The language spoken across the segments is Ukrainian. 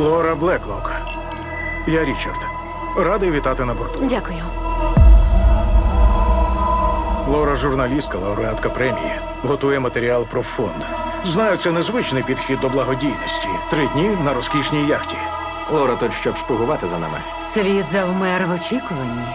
Лора Блеклок. Я Річард. Радий вітати на борту. Дякую. Лора журналістка, лауреатка премії. Готує матеріал про фонд. Знаю, це незвичний підхід до благодійності. Три дні на розкішній яхті. Лора тут, щоб шпигувати за нами. Світ завмер в очікуванні.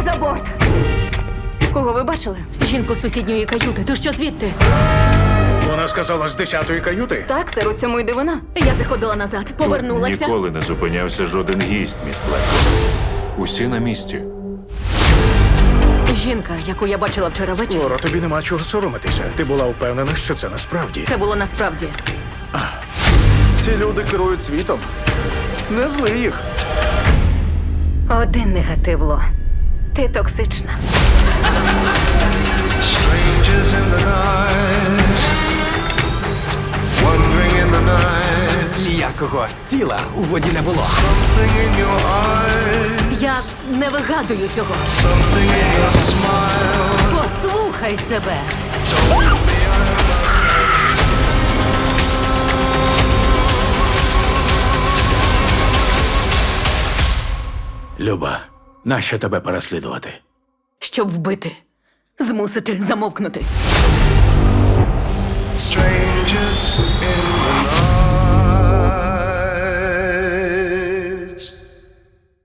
Хтось за борт. Кого ви бачили? Жінку з сусідньої каюти. То що звідти? Вона сказала з десятої каюти. Так, сер, у цьому й дивина. Я заходила назад, повернулася. Ніколи не зупинявся жоден гість, міс Блек. Усі на місці. Жінка, яку я бачила вчора ввечері. Лора, тобі нема чого соромитися. Ти була впевнена, що це насправді. Це було насправді. Ці люди керують світом. Не зли їх. Один негатив, Ло. Ти токсична. Ніякого тіла у воді не було. Я не вигадую цього. Послухай себе. Люба, нащо тебе переслідувати? Щоб вбити. Змусити замовкнути. Strangers in.